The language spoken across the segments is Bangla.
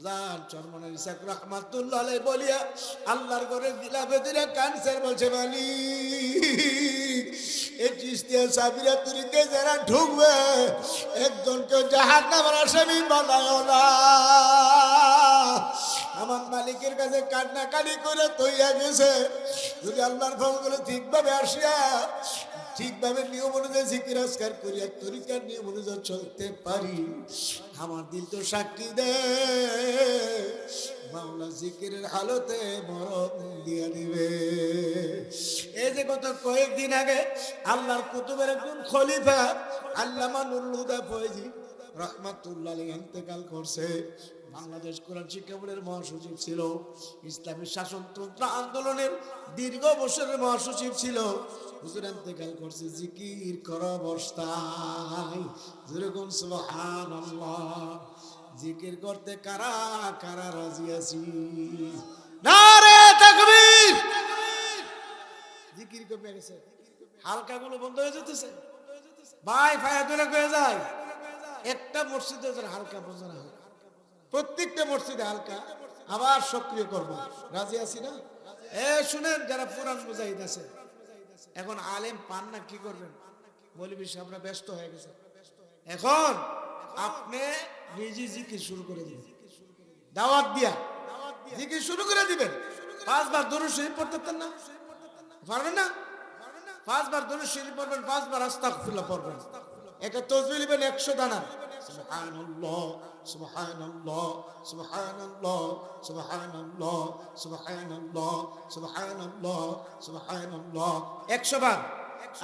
হাজার চরমনের ইসাক রহমাতুল্লাহ বলিয়া আল্লাহর ঘরে দিলা বেদিরা ক্যান্সার বলছে মালি এই চিস্তিয়া সাবিরা তুরিকে যারা ঢুকবে? একজনকে জাহাজ নামার আসামি বানায় না। আমার মালিকের কাছে কান্নাকানি করে তৈয়া গেছে। যদি আল্লাহর ফলগুলো ঠিকভাবে আসিয়া ঠিকভাবে নিয়ম অনুযায়ী জিকির আজকার করিয়া তরিকার নিয়ম অনুযায়ী চলতে পারি। আমার দিল তো সাক্ষী দে। মাওলা জিকিরের হালতে মরণ দিয়া দিবে। এই যে গত কয়েকদিন আগে আল্লাহর কুতুবের একজন খলিফা, আল্লামা নুরুল হুদা ফয়েজি রহমাতুল্লাহ ইন্তেকাল করছে। বাংলাদেশ কোরআন শিক্ষা বোর্ডের মহাসচিব ছিল। ইসলামী শাসনতন্ত্র আন্দোলনের দীর্ঘ বছরের মহাসচিব ছিল। হুজুর করছে, জিকির কর যেরকম জিকির করতে কারা কারা রাজি আছি? জিকির কমে গেছে। হালকা গুলো বন্ধ হয়ে যেতেছে। ভাই, ফায়া দূরে হয়ে যায়, একটা মসজিদে হালকা বন্ধ না প্রত্যেকটা মসজিদে হালকা, আবার সক্রিয় করব। রাজি আছি না? এ, শুনেন, যারা পুরান মুজাহিদ আছে এখন আলেম পান না, কি করবেন? মৌলবী সাহেবরা ব্যস্ত হয়ে গেছে। এখন আপনি নিজে জিকির শুরু করে দিবেন। দাওয়াত দিয়া জিকির শুরু করে দিবেন। পাঁচবার দরুদ শরীফ পড়তে পারতেন না? পারবেন না? পাঁচবার দরুদ শরীফ পড়বেন, পাঁচবার আস্তাগফিরুল্লাহ পড়বেন। এটা তসবিহ নেবেন 100 দানা সুবহানাল্লাহ। সুবহানাল্লাহ সুবহানাল্লাহ সুবহানাল্লাহ সুবহানাল্লাহ সুবহানাল্লাহ সুবহানাল্লাহ 100 বার।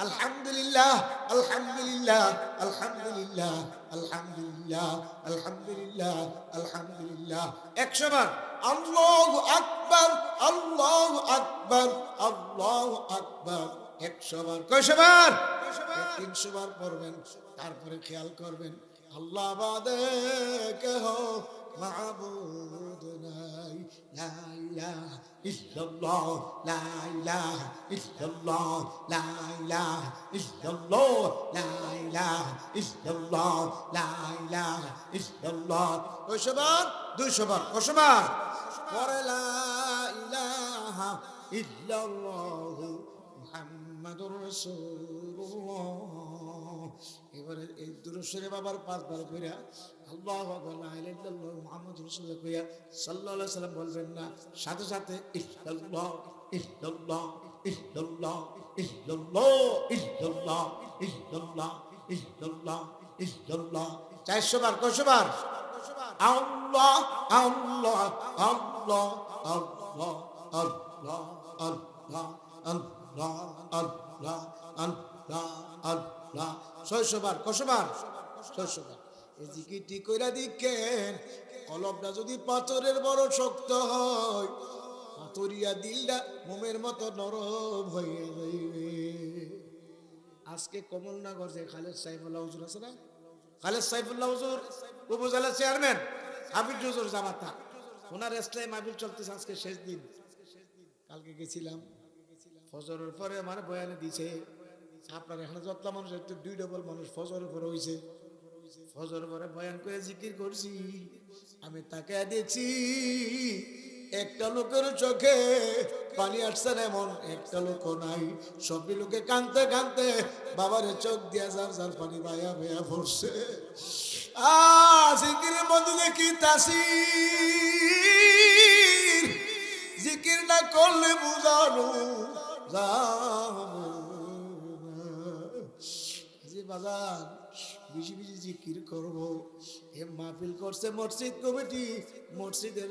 আলহামদুলিল্লাহ আলহামদুলিল্লাহ আলহামদুলিল্লাহ আলহামদুলিল্লাহ আলহামদুলিল্লাহ আলহামদুলিল্লাহ। 100 বার। আল্লাহু আকবার আল্লাহু আকবার আল্লাহু আকবার। 100 বার। কয়শো বার? তিনশো বার পড়বেন, তারপরে খেয়াল করবেন। আল্লাহ বাদে কেহ মাহবুদ নাই। লাইলা ইল্লাল্লাহ লাইলা ইল্লাল্লাহ লাইলা ইল্লাল্লাহ লাইলা ইল্লাল্লাহ লাইলা ইল্লাল্লাহ। কয়শবার দুইশবার কয়শবার পরে লা মুহাম্মাদুর রাসূলুল্লাহ। এবারে এই দুরুশ্বরে বাবার পাঁচবার কইরা আল্লাহ মোহাম্মদ রসুল্লাহ কইয়া সাল্লাহ সাল্লাম বলবেন না, সাথে সাথে ইল্লাল্লাহ ইল্লাল্লাহ ইল্লাল্লাহ ইল্লাল্লাহ ইল্লাল্লাহ ইল্লাল্লাহ ইল্লাল্লাহ ইল্লাল্লাহ। চারশো বার, কয়শো বার? আল্লাহ আল্লাহ আল্লাহ আল্লাহ আল্লাহ আল্লাহ আল্লাহ। আল্লাহ আল্লাহ আল্লাহ ছয়শো বার কশো বার ছয়শো বার এই জিকিরটি কইরা দিকেন কলমটা যদি পাথরের বড় শক্ত হয়, পাথরিয়া দিলটা মোমের মতো নরম হয়ে যাইবে। আজকে কমলনগর যে খালেদ সাইফুল্লাহ হুজুর আছে না? খালেদ সাইফুল্লাহ হুজুর, উপজেলা চেয়ারম্যান হাবিব হুজুর জামাতা। ওনার ইসলাম মাহবিল চলতেছে আজকে শেষ দিন। কালকে গেছিলাম। ফজরের পরে মানে বয়ানে দিছে, আপনার এখানে যতলা মানুষ, একটু দুই ডবল মানুষ ফজরের পরে হইছে। ফজরের পরে বয়ান করে জিকির করছি, আমি তাকে দেখছি, একটা লোকের চোখে পানি আসছে না এমন, একটা লোক নাই। সবই লোকে কানতে কানতে বাবারে চোখ দিয়া যার যার পানি বায়া বেয়া পড়ছে। আ জিকিরের মধ্যে দেখি তাসি জিকির না করলে বুঝানো যাব যে বাজার বেশি জিকির করব। এ মাহফিল করছে মসজিদ কমিটি, মসজিদের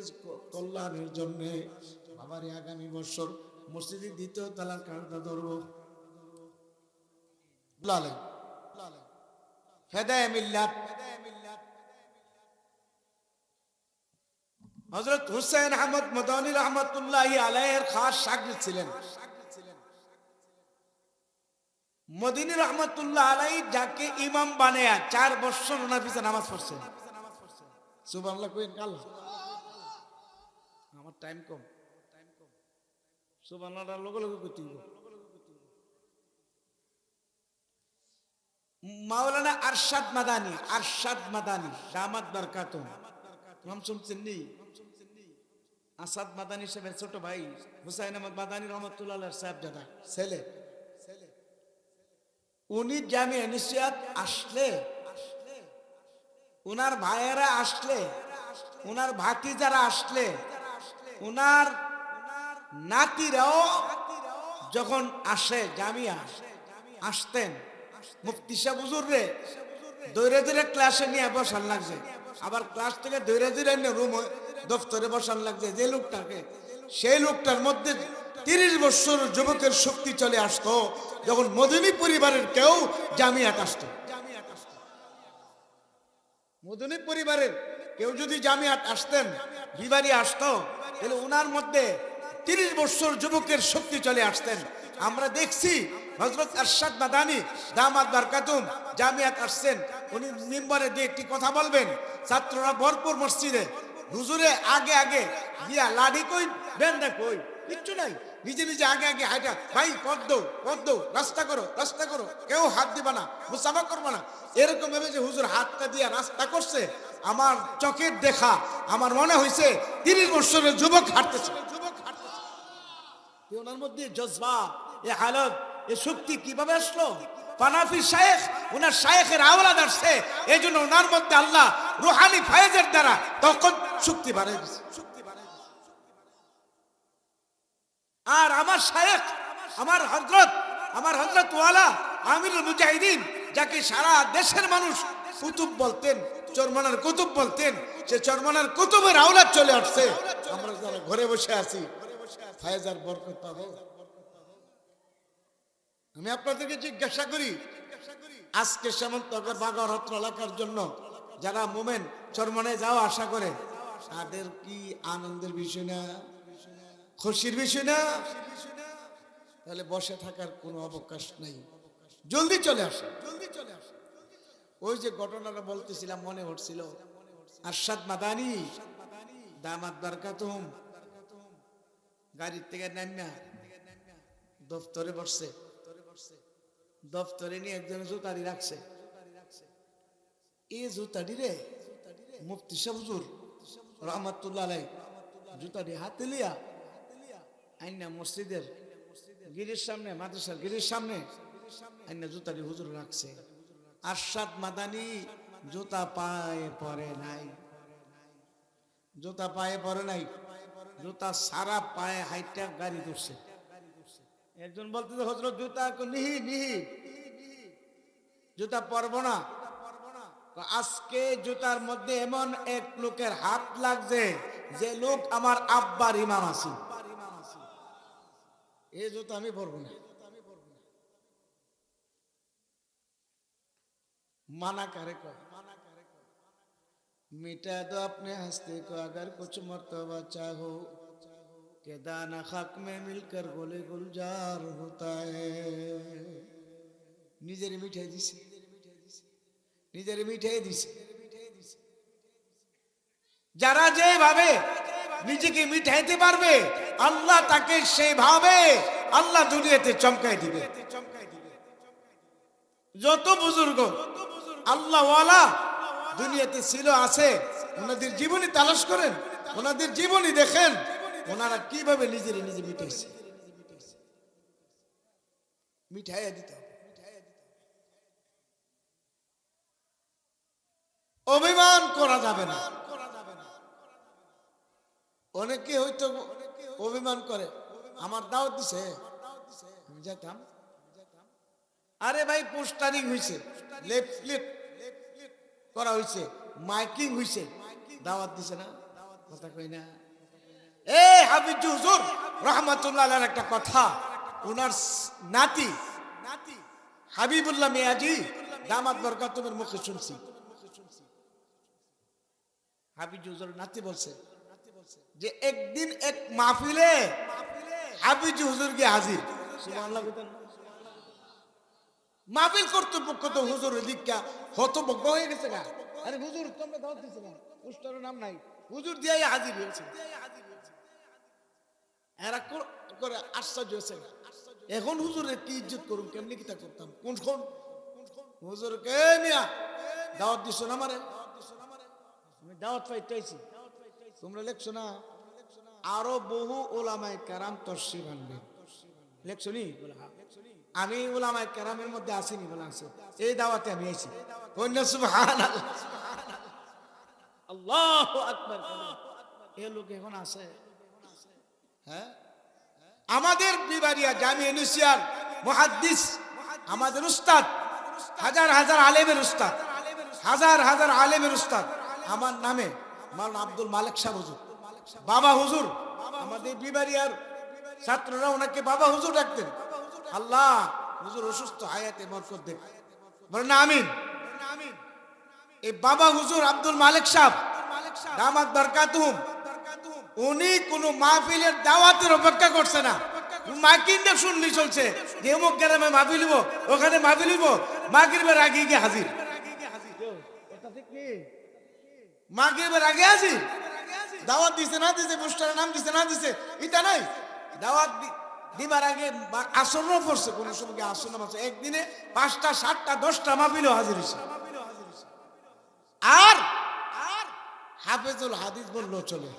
কল্যাণের জন্য। বাবার, আগামী বছর মসজিদের দ্বিতীয় তালার কারণটা ধরবো। লালে। ফেদায় মিল্লাত। হজরত হুসেন আহমদ মদানী রহমতুল্লাহ আলাইয়ের খাস সাগরিদ ছিলেন। মদিনী রহমতুল্লাহ আলাই যাকে ইমাম বানায়া চার বছর ওনার নামাজ সুবহানাল্লাহ, কইন আমার টাইম কম। লগে লগে করতে মাওলানা আরশাদ মাদানি আরশাদ মাদানি, দামাত বরকাতুম নাম শুনছেন নি? আসাদ মাদানী সাহেবের ছোট ভাই, হুসাইন আহমদ মাদানী রহমতুল্লাহ সাহেব দাদা ছেলে। উনি জামিয়া নিশ্চয়াত আসলে? উনার ভাইয়েরা আসলে? উনার ভাতি যারা আসলে? উনার নাতিরাও যখন আসে জামিয়া, আসতেন। মুফতি সাহেব, হুজুর দৈরে ক্লাসে নিয়ে বসান লাগছে। আবার ক্লাস থেকে দৈরে দৈরে রুম দফতরে বসান লাগছে। যে লোকটাকে, সেই লোকটার মধ্যে তিরিশ বছর যুবকের শক্তি চলে আসতো যখন মদনী পরিবারের কেউ জামিয়াত আসতো মদনী পরিবারের কেউ যদি জামিয়াত আসতেন, বিবারি আসতো, তাহলে উনার মধ্যে তিরিশ বছর যুবকের শক্তি চলে আসতেন। আমরা দেখছি হজরত আরশাদ মাদানি, দামাত বারকাতুম, জামিয়াত আসছেন। উনি মেম্বারে দিয়ে একটি কথা বলবেন, ছাত্ররা ভরপুর মসজিদে, হুজুরে আগে আগে, গিয়া লাঠি কই, বেন্দা কই? কিচ্ছু নাই। নিজে নিজে আগে আগে হাইটা, ভাই পদ দৌ পদ দৌ, রাস্তা করো রাস্তা করো, কেউ হাত দিবা না, মুসাফা করব না। এরকম ভেবে যে হুজুর হাতটা দিয়ে রাস্তা করছে, আমার চোখের দেখা, আমার মনে হয়েছে তিরিশ বছরের যুবক হাঁটতেছে। যুবক হাঁটতেছে ওনার মধ্যে জজবা, এ হালত, এ শক্তি কীভাবে আসলো? পানাফি শায়েখ ওনার শায়েখের আওলাদ আসছে এই জন্য ওনার মধ্যে আল্লাহ রুহানি ফায়েজের দ্বারা তখন শক্তি বাড়াই শক্তি আর আমার শায়েখ, আমার হজরত আমার হজরত ওয়ালা আমিরুল মুজাহিদিন, যাকে সারা দেশের মানুষ কুতুব বলতেন, চরমানার কুতুব বলতেন, সে চরমানার কুতুবের আওলাদ চলে আসছে। আমরা যারা ঘরে বসে আছি, ফায়জার বরকত পাবো। আমি আপনাদেরকে জিজ্ঞাসা করি, আজকে সামন্তগর বাগর হত্র এলাকার জন্য যারা মোমেন চরমনে যাও আশা করে, তাদের কি আনন্দের বিষয় না? খুশির বিষয় না? তাহলে বসে থাকার কোনো অবকাশ নেই। জলদি চলে আসে। জলদি চলে আসে ওই যে ঘটনাটা বলতেছিলাম, মনে হচ্ছিল। আরশাদ মাদানি, দামাত বারকাতুম গাড়ির থেকে নামিয়া দফতরে বসছে। দফতরে নিয়ে একজন জুতারি রাখছে। এই জুতাটি রে, মুফতি সাহেব হুজুর, রহমাতুল্লাহ জুতাটি হাতে লিয়া আইনা মসজিদের গিরির সামনে, মাদ্রাসার গিরির সামনে আইনা জুতাটি হুজুর রাখছে। আরশাদ মাদানি জুতা পায়ে পরে নাই। জুতা পায়ে পরে নাই। জুতা সারা পায়ে হাইটা গাড়ি ধরছে। একজন বলতে হজরত জুতা নিহি নিহি। জুতা পরব না। আজকে জুতার মধ্যে এমন এক লোকের হাত লাগছে যে লোক আমার আব্বার ইমাম আছে। এই জুতা আমি পরবো না माना करे को मिटा दो अपने हंसते को अगर कुछ मर्तबा चाहो के दाना खाक में मिलकर गोले गुलजार होता है নিজের মিঠাই দিছে নিজের মিঠাই দিছে যারা যেভাবে নিজেকে মিঠাইতে পারবে। আল্লাহ তাকে সেইভাবে আল্লাহ দুনিয়াতে চমকাই দিবে। যত বুজুর্গ আল্লাহওয়ালা দুনিয়াতে ছিল, আছে, ওনাদের জীবনী তালাশ করেন, ওনাদের জীবনী দেখেন, ওনারা কীভাবে নিজের নিজে মিটাইছে। মিঠাইয়া দিতে অভিমান করা যাবে না। অনেকে হয়তো অভিমান করে, আমার দাওয়াত দিছে? যেতাম আরে ভাই, পোস্টারিং লেফট করা হইছে, মাইকিং হইছে, দাওয়াত দিছে না? কথা কই না? এ হাবিজ হুজুর, রহমাতুল্লাহ একটা কথা। ওনার নাতি নাতি, হাবিবুল্লাহ মিয়াজি, দামাত বরকাতুমের মুখে শুনছি। হাবিজ হুজুর নাতি বলছে যে একদিন এক মাহফিলে হাবিজ হুজুর গিয়ে হাজির? মাহফিল কর্তৃপক্ষ তো হুজুরের দিকটা হতভগ্ন হয়ে গেছে না আরে হুজুর, তোমরা দাওয়াত দিছো না পুস্টারের নাম নাই। হুজুর দিয়ে হাজির হয়েছে। এরা কর- আশ্চর্য হয়েছে এখন হুজুরের কি ইজ্জত করুন কেমনি কিতা করতাম? কোন কোন হুজুর কে মিয়া দাওয়াত দিছো না মারে দাওয়াত তোমরা লেখছো না? আরও বহু ওলামায় কারাম বানবে লেখছো নি। আমি ওলামায় কারামের মধ্যে আসিনি বলে আছে এই দাওয়াতে আমি আইছি। অন্য সুবহান আল্লাহ আকবার। এ লোক এখন আছে। হ্যাঁ? আমাদের বিবারিয়া জামি মুহাদ্দিস আমাদের উস্তাদ হাজার হাজার আলেমের উস্তাদ হাজার হাজার আলেমের উস্তাদ আমার নামে মাওলানা আব্দুল মালিক শাহ হুজুর। বাবা হুজুর, আমাদের বিবারিয়ার ছাত্ররা ওনাকে বাবা হুজুর ডাকতেন। আল্লাহ, হুজুর অসুস্থ, হায়াতে বরকত দেখ বলেন আমিন। এই বাবা হুজুর আব্দুল মালিক সাহেব, দামাত উনি কোন মাহফিলের দাওয়াতের অপেক্ষা করছে না। মাকিনটা শুনলি চলছে। যে অমুক গ্রামে মাহফিল ওখানে মাহফিল মাগরিবের আগে গিয়ে হাজির। মাগরিবের আগে হাজির দাওয়াত দিছে না দিছে, পোস্টারের নাম দিছে না দিছে, এটা নাই। দাওয়াত দিবার আগে আসরও পড়ছে, কোন সময় আসর নামাজ একদিনে পাঁচটা, সাতটা, দশটা মাহফিলও হাজির আর আর হাফেজুল হাদিস বলল চলে।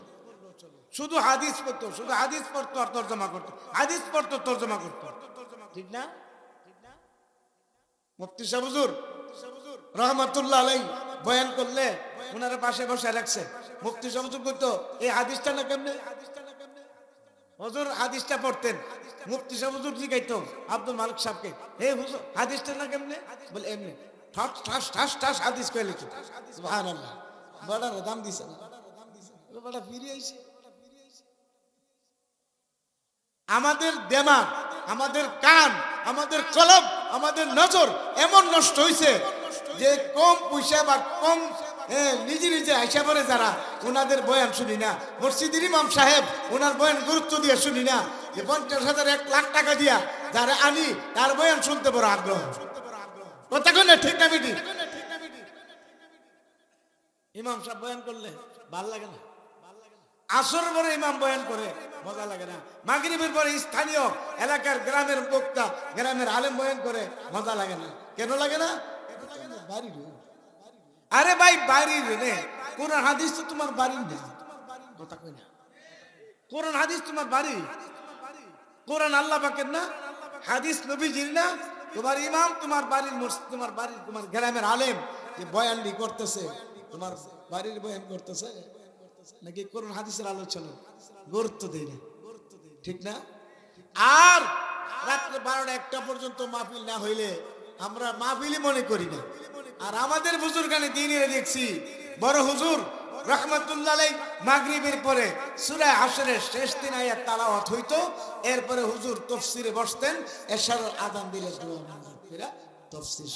শুধু হাদিস পড়তো, শুধু হাদিস পড়তো আর তর্জমা করতো। হাদিস পড়তো, তর্জমা করতো। ঠিক না? মুফতি সাহেব হুজুর, রহমাতুল্লাহ আলাই বয়ান করলে ওনারা পাশে বসে রাখছে। সাহেব হুজুর করতো। এই হাদিসটা না কেমনে? হুজুর পড়তেন। হুজুর জিগাইতো আব্দুল মালিক হে হুজুর না কেমনে? বলে, এমনি। ঠাস ঠাস ঠাস ঠাস সুবহানাল্লাহ। বড় দিছে বড় ফিরে আইছে। আমাদের দেমা আমাদের কান, আমাদের কলম, আমাদের নজর এমন নষ্ট হয়েছে যে কম পয়সা বা কম হ্যাঁ, নিজে নিজে আইসা পরে যারা ওনাদের বয়ান শুনি না। মসজিদের ইমাম সাহেব ওনার বয়ান গুরুত্ব দিয়ে শুনি না। যে পঞ্চাশ হাজার এক লাখ টাকা দিয়া যারা আনি তার বয়ান শুনতে বড় আগ্রহ। ঠিক না ইমাম সাহেব বয়ান করলে ভালো লাগে না? আসর পরে ইমাম বয়ান করে মজা লাগে না। মাগরিবের পরে স্থানীয় এলাকার গ্রামের বক্তা গ্রামের আলেম বয়ান করে মজা লাগে না। কেন লাগে না। আরে ভাই বাড়ির রে কোরআন, হাদিস তো তোমার বাড়ি না। কথা কই না। কোরআন, হাদিস তোমার বাড়ি। কোরআন আল্লাহ পাকের না। হাদিস নবীজির না। তোমার ইমাম, তোমার বাড়ির তোমার বাড়ির, তোমার গ্রামের আলেম যে বয়ানটি করতেছে, তোমার বাড়ির বয়ান করতেছে, নাকি কোরআন, হাদিসের আলোচনা? গুরুত্ব দেয় না। ঠিক না? আর রাত্রে বারোটা একটা পর্যন্ত মাহফিল না হইলে আমরা মাহফিলই মনে করি না। আর আমাদের বুজুর্গানে দিনে দেখছি, বড় হুজুর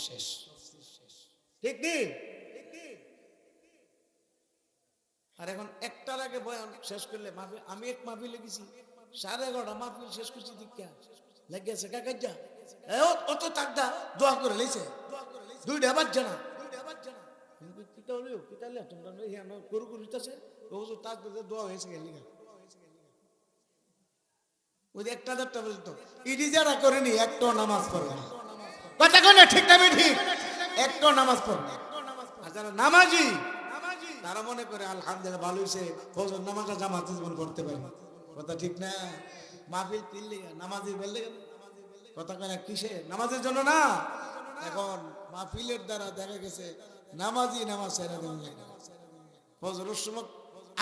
শেষ দিন হুজুর এখন শেষ করলে আমি এক মাহফিল লেগেছি সাড়ে এগারোটা মাহফিল শেষ করছি দীক্ষা লেগেছে এ, ও- অত তাকদা, দোয়া করে লেছে। দুইটা বাজছে না নামাজ নামাজ তারা মনে করে, আলহামদুলিল্লাহ ভালো হয়েছে জামাত জীবন করতে পারি। কথা ঠিক না? মাহফিল তিনলে নামাজি বললে কথা কিসে? নামাজের জন্য না। এখন মাহফিলের দ্বারা দেখা গেছে নামাজি নামাজ সেরা দেওয়া যায় না ফজরের সময়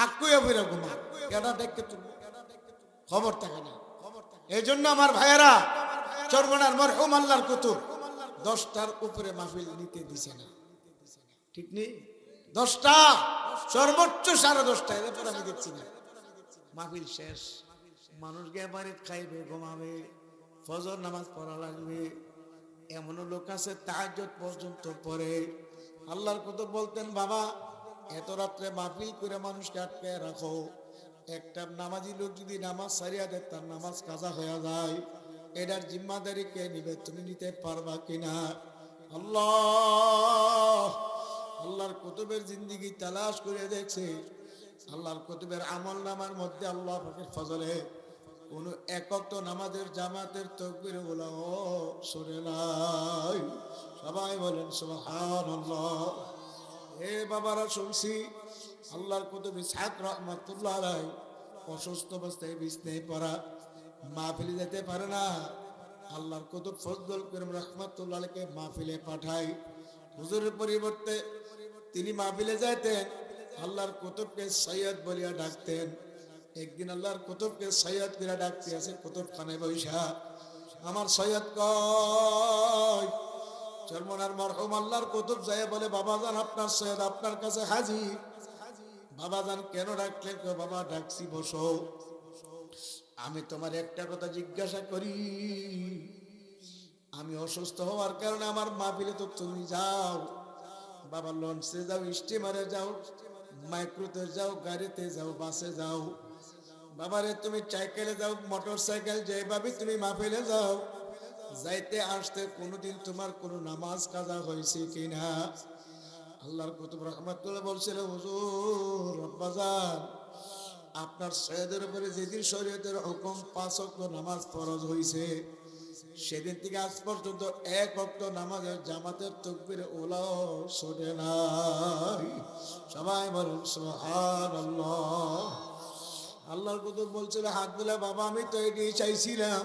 আকুয়া ফিরে ঘুমা কেডা দেখতে তুলবো খবর থাকে না। এই জন্য আমার ভাইয়েরা, চরমনার মরহুম আল্লাহর কুতুব, দশটার উপরে মাহফিল নিতে দিছে না। ঠিক নেই দশটা, সর্বোচ্চ সাড়ে দশটা, এরপর আমি দেখছি না। মাহফিল শেষ। মানুষ গিয়ে খাইবে, ঘুমাবে, ফজর নামাজ পড়া লাগবে। এমনও লোক আছে তাহাজ্জুদ পর্যন্ত পরে আল্লাহর কত বলতেন, বাবা, এত রাত্রে মাহফিল করে মানুষকে আটকে রাখো। একটা নামাজি লোক যদি নামাজ সারিয়া দেয়, তার নামাজ কাজা হয়ে যায়। এটার জিম্মাদারি কে নিবে, তুমি নিতে পারবা কিনা? আল্লাহ, আল্লাহর কুতুবের জিন্দিগি তালাশ করে দেখছে। আল্লাহর কুতুবের আমল নামার মধ্যে আল্লাহ ফজলে কোন একক তো নামাজের জামাতের তকবির গুলাও সরে নাই। সবাই বলেন, সুবহানাল্লাহ। এ বাবারা, শুনছি। আল্লাহর কুতুব ইসহাক রহমাতুল্লাহ আলাই অসুস্থ অবস্থায় বিছনায় পড়া। মাহফিলে যেতে পারে না। আল্লাহর কুতুব ফজলুল করিম রহমাতুল্লাহ আলাইকে মাহফিলে পাঠায় হুজুরের পরিবর্তে তিনি মাহফিলে যাইতেন। আল্লাহর কুতুবকে সৈয়দ বলিয়া ডাকতেন। একদিন আল্লাহর কুতুবকে সৈয়দ করে ডাকতে আছে কুতুব খানে বৈশা। আমার সৈয়দ কয় চরমনার মরহুম আল্লাহর কুতুব যায় বলে বাবা যান আপনার সৈয়দ আপনার কাছে হাজির। বাবাজান, কেন ডাকলেন? বাবা, ডাকছি, বসো। আমি তোমার একটা কথা জিজ্ঞাসা করি। আমি অসুস্থ হওয়ার কারণে আমার মা মাহফিলে তো তুমি যাও। বাবা, লঞ্চে যাও, স্টিমারে যাও, মাইক্রোতে যাও, গাড়িতে যাও, বাসে যাও। বাবারে, তুমি সাইকেলে যাও মোটর সাইকেল যেভাবে তুমি মাহফিলে যাও, যাইতে আসতে কোনোদিন তোমার কোনো নামাজ কাজা হয়েছে কিনা? আল্লাহর কুতুব রহমাতুল্লাহ বলছিল, হুজুর, রব্বাজান, আপনার সৈয়দের উপরে যেদিন শরীয়তের হুকুম পাঁচ অক্ট নামাজ ফরজ হয়েছে সেদিন থেকে আজ পর্যন্ত এক অক্ট নামাজের জামাতের তকবির ওলাও শোনে নাই। সবাই বলুন, সুবহানাল্লাহ। আল্লাহর কুতুব বলছিল, হাত দিলে বাবা, আমি তো এটাই চাইছিলাম।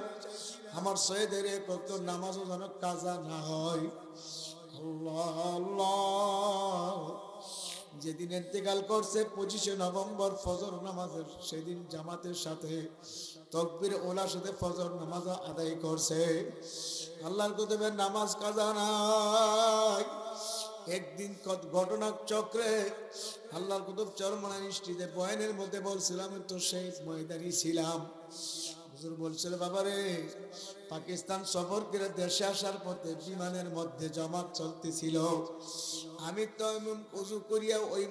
আমার সৈয়দের এক নামাজও যেন কাজা না হয়। যেদিন ইন্তেকাল করছে, পঁচিশে নভেম্বর ফজর নামাজের সেদিন জামাতের সাথে তকবির ওলার সাথে ফজর নামাজ আদায় করছে। আল্লাহর কুতুবের নামাজ কাজা নাই। একদিন ঘটনা চক্রে আল্লাহর কুতুব চরমনা নিষ্ঠিতে বয়ানের মধ্যে বলছিলাম তো সেই ময়দানি ছিলাম। হুজুর বলছিল, বাবারে, পাকিস্তান সফর করে দেশে আসার পথে বিমানের মধ্যে জমাত চলতেছিল। আমি তো উজু করিয়া ওই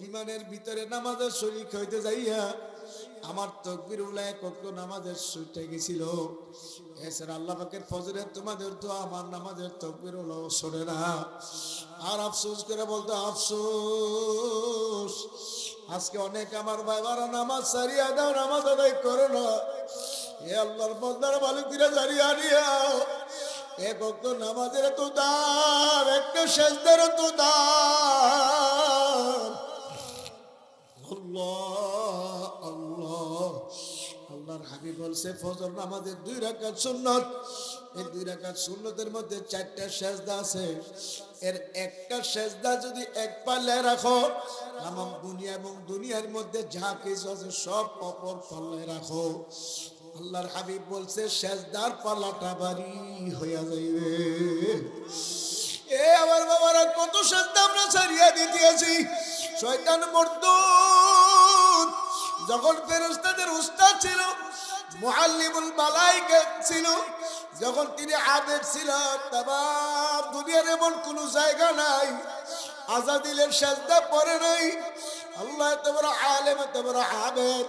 বিমানের ভিতরে নামাজের শরীর হইতে যাইয়া আমার তকবির উলায় কত নামাজের সুইটে গেছিল। এছাড়া আল্লাহ পাকের ফজরের তোমাদের তো আমার নামাজের তকবির উলাও শোনে না। আর আফসোস করে বলতো আফসোস, আজকে অনেক আমার বাবারা নামাজ সারিয়া দাও, নামাজ আদায় করো না এ আল্লাহর বন্দার মালিকরা জারিয়া নিয়াও এক অক্ত নামাজের তো দাম, একটা সেজদের তো দাম। আল্লাহ। বলছে, ফজর নামাজের দুই রাকাত এই দুই রাকাত সুন্নতের মধ্যে চারটা সেজদা আছে। এর একটা সেজদা যদি এক পাল্লায় রাখো আমার দুনিয়া এবং দুনিয়ার মধ্যে যা কিছু আছে সব অপর পাল্লায় রাখো। আল্লাহর হাবিব বলছে, সেজদার পাল্লাটা বাড়ি হইয়া যাইবে। এ আমার বাবারা, কত শ্রদ্ধা আমরা ছাড়িয়ে দিতেছি। শয়তান যখন ফেরস্তাদের উস্তাদ ছিল, মুআল্লিমুল মালাইকা ছিল, যখন তিনি আবেদ ছিল তাম দুনিয়ার এমন কোন জায়গা নাই আজাদিলের সাজদা পরে নাই। আল্লাহ বড় আলেম বড় আবেদ,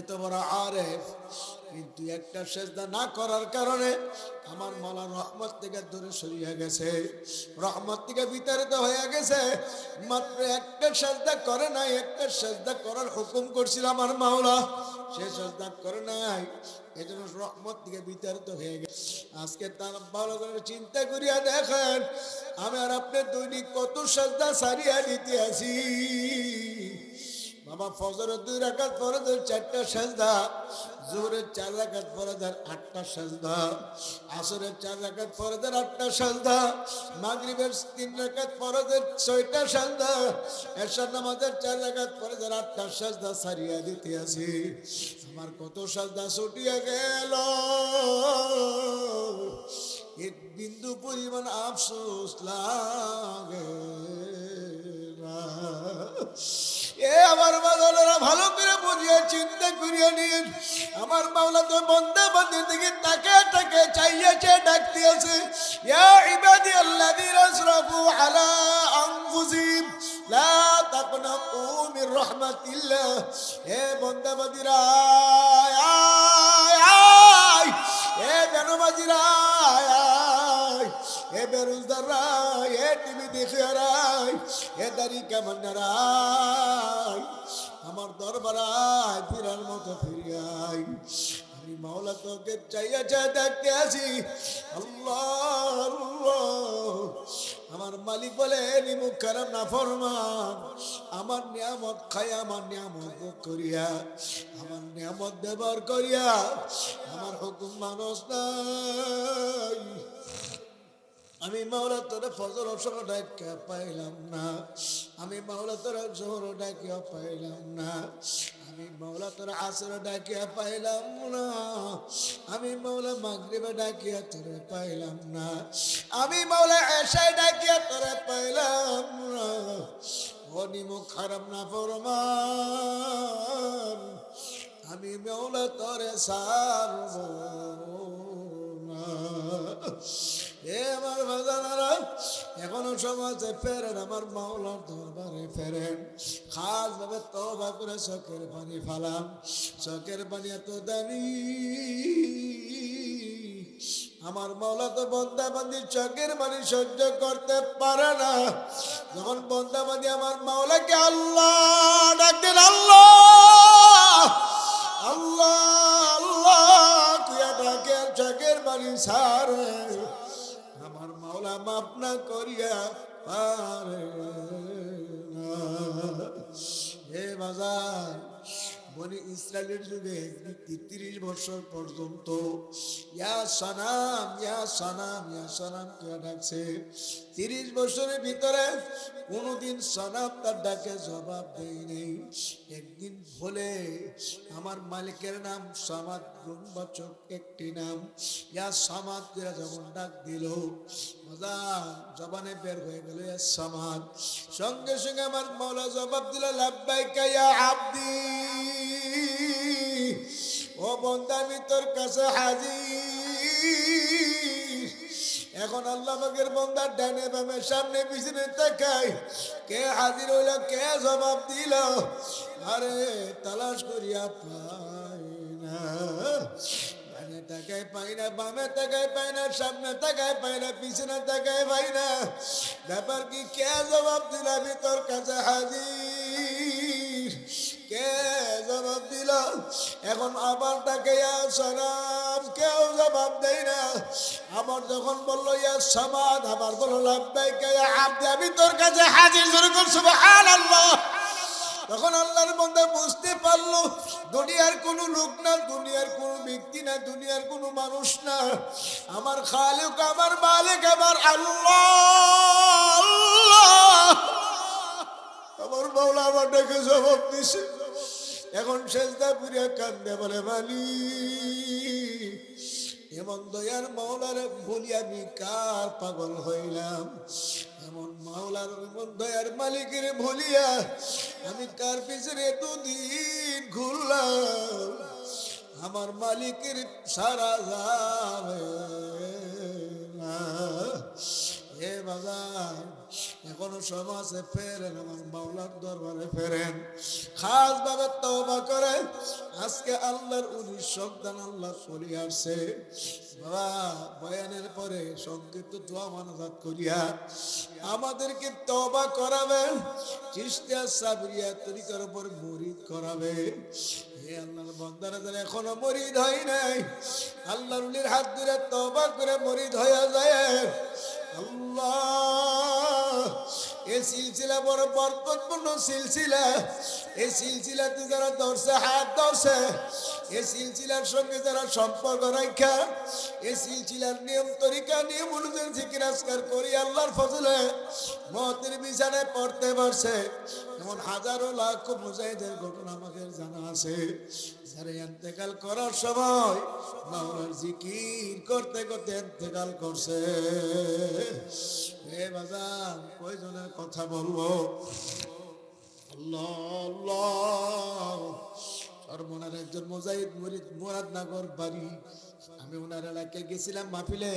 এত বড় আরেফ। কিন্তু একটা সেজদা না করার কারণে আমার মালা রহমত থেকে দূরে সরিয়ে গেছে। রহমত থেকে বিতাড়িত হয়ে গেছে। মাত্র একটা সেজদা করে নাই, একটা সেজদা করার হুকুম করছিল আমার মাওলা। সে সেজদা করে নাই, এজন্য রহমত থেকে বিতাড়িত হয়ে গেছে। আজকে তার ভালো করে চিন্তা করিয়া দেখেন, আমি আর আপনি দৈনিক কত সেজদা সারিয়া দিতে আসি বাবা ফজরের দুই রাকাত ফরজের চারটা সাজদা। জোহরের চার রাকাত ফরজের আটটা সাজদা। আসরের চার রাকাত ফরজের আটটা সাজদা। মাগরিবের তিন রাকাত ফরজের ছয়টা সাজদা। এরশাদ নামাজের চার রাখাত পরে ফরজের আটটা সাজদা সারিয়া দিতে আছি আমার কত সাজদা ছুটিয়া গেল। এক বিন্দু পরিমাণ আফসোস লাগে না। এ আমার বাদলেরা ভালো করে বুঝিয়ে, চিন্তা করিয়া নিন। আমার মাওলা তো বন্দা বন্দের দিকে তাকে তাকে চাইয়াছে ডাকতে আছে ইয়া ইবাদি আল্লাযীনা আসরাফু আলা আনফুসিহিম লা তাকনাতু মির রাহমাতিল্লাহ। হে বন্দাবাদীরা আয় আয় আয়। এ বেনবাজিরা আয়। আয় এ বেরোজদাররা এ টিভি দেখে রায় এ দাড়ি কেমন রায় আমার দরবারায় ফিরার মতো ফিরিয়াই আমি মাওলা তোকে চাইয়া চাই দেখতে আছি আল্লাহ আমার মালিক বলে নিমুখ খারাপ না ফরমান। আমার নিয়ামত খাই আমার নিয়ামত করিয়া। আমার নিয়ামত ব্যবহার করিয়া। আমার হুকুম মানুষ নাই। আমি মাওলা তোরা ফজর অসর ডাকিয়া পাইলাম না। আমি মাওলা তোরা জোহর ডাকিয়া পাইলাম না। আমি মাওলা তোরা আসর ডাকিয়া পাইলাম না। আমি মাওলা মাগরিবে ডাকিয়া তোরে পাইলাম না। আমি মাওলা এসাই ডাকিয়া তোরে পাইলাম না। অনিমুখ খারাপ না ফরমান। আমি মাওলা তোরে সারব না। এ আমার বাজানারা এখনও সমাজে ফেরেন, আমার মাওলার দরবারে ফেরেন। খাস ভাবে তবা করে চোখের পানি ফালাম। চোখের পানি এত দামি, আমার মাওলা তো বন্দাবান্দি, চোখের পানি সহ্য করতে পারে না। যখন বন্দাবান্দি আমার মাওলাকে আল্লাহ ডাকতেন, আল্লাহ আল্লাহ আল্লাহ, তুই ডাকে চোখের পানি সারে মাওলা মাপ করিয়া পারে হে বাজার, বনি ইসরায়েলের যুগে তিরিশ বছর পর্যন্ত, ইয়া সানাম ইয়া সানাম ইয়া সানাম কে ডাকছে। তিরিশ বছরের ভিতরে কোনোদিন সানাম তার ডাকে জবাব দেয় নেই একদিন ভুলে আমার মালিকের নাম সামাদ, গুণবাচক একটি নাম। ইয়া সামাদ যখন ডাক দিল, মজা, জবানে বের হয়ে গেল, ইয়া সামাদ। সঙ্গে সঙ্গে আমার মৌলা জবাব দিল, লাব্বাইকা ইয়া আব্দি। ও আমি তোর কাছে হাজির। এখন আল্লাহ পাকের বন্দার ডানে বামে সামনে পিছনে তাকাই কে হাজির হইল, কে জবাব দিল? আরে, তালাশ করিয়া পাই না। ডানে তাকায় পাই না, বামে তাকায় পাই না, সামনে তাকায় পাই না, পিছনে তাকায় পাই না। ব্যাপার কি, কে জবাব দিল? আমি তোর কাছে হাজির। কে জবাব দিল? এখন আবার তাকে সালাম কেউ জবাব দেয় না। আবার যখন বলল, ইয়া সমাদ আবার বলল লাভবাই কে আব্দি আমি তোর কাছে হাজির শুরু করছি আল্লাহ তখন আল্লাহর মধ্যে বুঝতে পারল, দুনিয়ার কোনো লোক না, দুনিয়ার কোনো ব্যক্তি না, দুনিয়ার কোনো মানুষ না। আমার খালেক, আমার মালিক, আমার আল্লাহ। আমার মাওলা আমার ডাকে জবাব দিছে। এখন শেষদা পুরিয়া কান্দে বলে মালি এমন দয়ার মাওলার বলি আমি কার পাগল হইলাম? এমন মাওলার এমন দয়ার মালিকের ভুলিয়া আমি কার পিছনে এতদিন ঘুরলাম। আমার মালিকের সারা যাবে এ বাজার এখনও সমাজে ফেরেন, আমার মাওলার দরবারে ফেরেন। খাস ভাবে তওবা করে, আজকে আল্লাহর উনি সন্তান আল্লাহ চলে আসছে। বাবা, বয়ানের পরে সংক্ষিপ্ত দোয়া মানজাত করিয়া আমাদেরকে তওবা করাবেন চিস্তিয়া সাবরিয়া তরিকার উপর মরিদ করাবে। হে আল্লাহর বন্দারা যারা এখনও মরিদ হয় নাই। আল্লাহর উলির হাত ধরে তওবা করে মরিদ হয়ে যায়। আল্লাহ এই সিলসিলা বড় বরকতপূর্ণ সিলসিলা। এই সিলসিলাতে যারা ধরছে, হাত ধরছে এই সিলসিলার সঙ্গে যারা সম্পর্ক রাখা এই সিলসিলার নিয়ম তরিকা, নিয়ম অনুযায়ী জিকির আজকার করি, আল্লাহর ফজলে মতের বিছানায় পড়তে পারছে এমন হাজারো লাখ মুজাহিদের ঘটনা আমাদের জানা আছে। যারা এন্তেকাল করার সময় মাওলার জিকির করতে করতে এন্তেকাল করছে। কথা বলব। সর্বনার একজন মোজাহিদ মরিদ মুরাদনগর বাড়ি। আমি ওনার এলাকায় গেছিলাম মাহফিলে।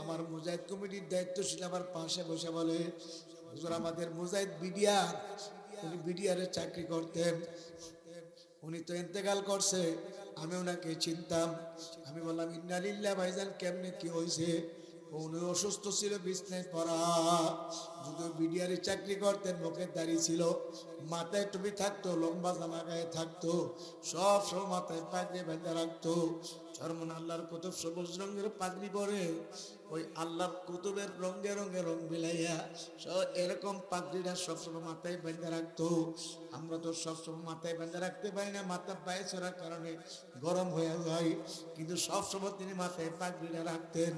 আমার মুজাহিদ কমিটির আমার পাশে বসে বলে আমাদের মুজাহিদ বিডিআর, উনি চাকরি করতেন। উনি তো ইন্তেকাল করছে। আমি ওনাকে চিনতাম। আমি বললাম, ইন্নালিল্লাহ ভাইজান, কেমনে কি হয়েছে? উনি অসুস্থ ছিল, বিছনায় করা যদি বিডিআরে চাকরি করতেন মুখে দাঁড়িয়ে ছিল, মাথায় টুপি থাকতো, লম্বা জামা গায়ে থাকতো, সব সব মাথায় পাগড়ি বেঁধে রাখতো। চরমন আল্লাহর কত সবুজ রঙের পাগড়ি পরে ওই আল্লাহর কুতুবের রঙে রঙে রং মিলাইয়া এরকম পাগড়িটা সবসময় মাথায় বেঁধে রাখতো। আমরা তো সবসময় মাথায় বেঁধে রাখতে পারি না, মাথা পায়ে চড়ার কারণে গরম হয়ে যায়। কিন্তু সবসময় তিনি মাথায় পাগড়িটা রাখতেন।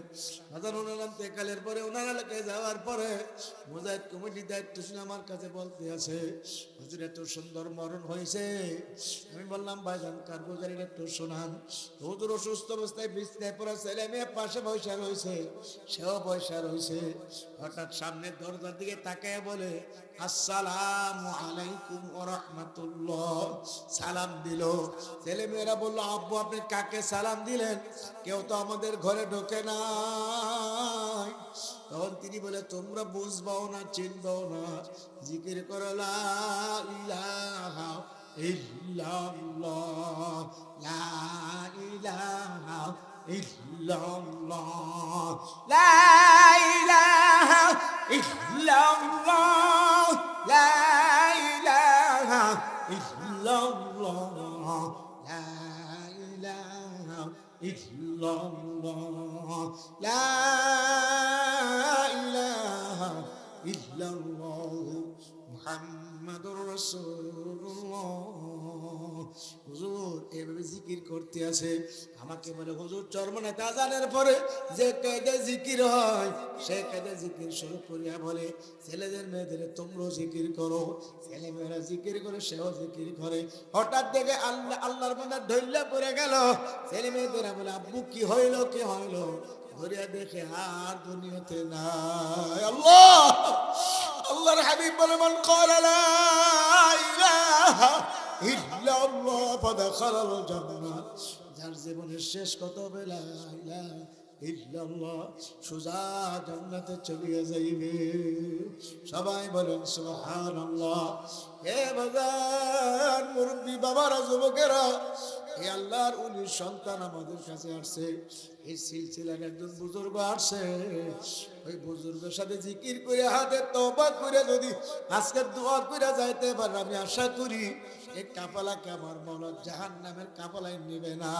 হাজার ওনার তেকালের পরে ওনার এলাকায় যাওয়ার পরে মোজাহিদ কমিটি দায়িত্ব শুনে আমার কাছে বলতে আছে, হুজুর, এত সুন্দর মরণ হয়েছে। আমি বললাম, ভাইজান, কার গুজারির একটু শোনান। হুজুর অসুস্থ অবস্থায় বিছনায় পড়া ছেলে মেয়ে পাশে বসে রয়েছে। সেও বসে রয়েছে। হঠাৎ সামনের দরজার দিকে তাকায় বলে, আসসালামু আলাইকুম সালাম দিল। বলল, আব্বু, আপনি কাকে সালাম দিলেন? কেউ তো আমাদের ঘরে ঢোকে নাই। তখন তিনি বলে, তোমরা বুঝবাও না, চিনবাও না। জিকির করো, লা ইলাহা লা ইল্লাল্লাহ লা করতে আছে আমাকে বলে, হুজুর চরমনে তাজানের পরে যে কায়দা জিকির হয়, সে কায়দা জিকির শুরু করিয়া বলে, ছেলেদের মেয়েদের তোমরাও জিকির করো। ছেলে মেয়েরা জিকির করে, সেও জিকির করে। হঠাৎ দেখে আল্লাহ, আল্লাহর মধ্যে ধৈর্য পড়ে গেল। ছেলে মেয়েদেরা বলে, আব্বু, কি হইল কি হইল? ধরিয়া দেখে, আর দুনিয়াতে নাই। আল্লাহ! আল্লাহর হাবিব বলে, মন করা লা ইলাহা যার জীবনের শেষ কত বেলা সুজা সবাই বলেন, সুবহানাল্লাহ। হে যুবকেরা এই আল্লাহর সন্তান আমাদের কাছে আসছে। এই সিলসিলার একজন বুজুর্গ আসছে। ওই বুজুর্গের সাথে জিকির করে, হাতে তবা করে যদি আজকে দোয়া করে যাইতে পারে আমি আশা করি এই কাপালাকে আমার মনে জাহান নামের কাপালাই নিবে না।